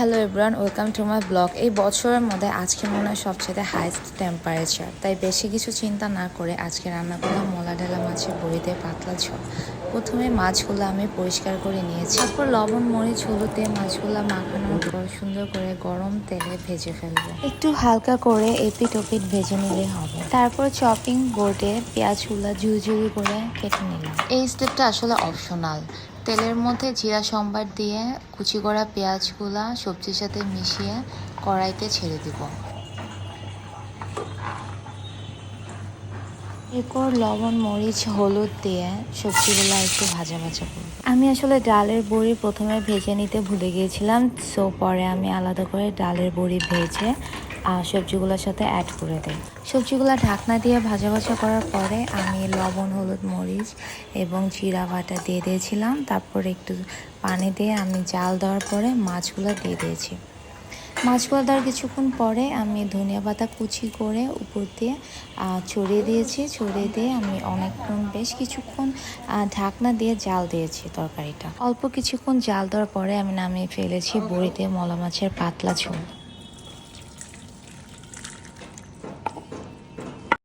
Hello everyone welcome to my blog. এই বছরের মধ্যে আজকে মনে হয় সবচেয়ে হাইস্ট টেম্পারেচার, তাই বেশি কিছু চিন্তা না করে আজকে রান্না করলাম মোলা ঢেলা মাছের বড়িতে পাতলা ঝোল। প্রথমে মাছগুলো আমি পরিষ্কার করে নিয়েছি। তারপর লবণ, মরিচ, হলুদ মাছগুলো মাখানোর পর সুন্দর করে গরম তেলে ভেজে ফেলব। একটু হালকা করে এপিট ওপিট ভেজে নিলে হবে। তারপর চপিং বোর্ডে পেঁয়াজগুলো ঝুরঝুরি করে কেটে নিলাম। এই স্টেপটা আসলে অপশনাল তেলের মধ্যে জিরা সম্বার দিয়ে কুচি করা পেঁয়াজগুলা সবজির সাথে মিশিয়ে কড়াইতে ছেড়ে দিব। এরপর লবণ, মরিচ, হলুদ দিয়ে সবজিগুলো একটু ভাজা ভাজা করব। আমি আসলে ডালের বড়ি প্রথমে ভেজে নিতে ভুলে গিয়েছিলাম সো পরে আমি আলাদা করে ডালের বড়ি ভেজে সবজিগুলোর সাথে অ্যাড করে দিই। সবজিগুলো ঢাকনা দিয়ে ভাজা ভাজা করার পরে আমি লবণ, হলুদ, মরিচ এবং জিরা বাটা দিয়ে দিয়েছিলাম। তারপর একটু পানি দিয়ে আমি জাল দেওয়ার পরে মাছগুলো দিয়ে দিয়েছি। মাছগুলো দেওয়ার কিছুক্ষণ পরে আমি ধনিয়া পাতা কুচি করে উপর দিয়ে ছড়িয়ে দিয়েছি। ছড়িয়ে দিয়ে আমি অনেকক্ষণ, বেশ কিছুক্ষণ ঢাকনা দিয়ে জাল দিয়েছি তরকারিটা। অল্প কিছুক্ষণ জাল দেওয়ার পরে আমি নামিয়ে ফেলেছি বড়িতে মলা মাছের পাতলা ঝোল।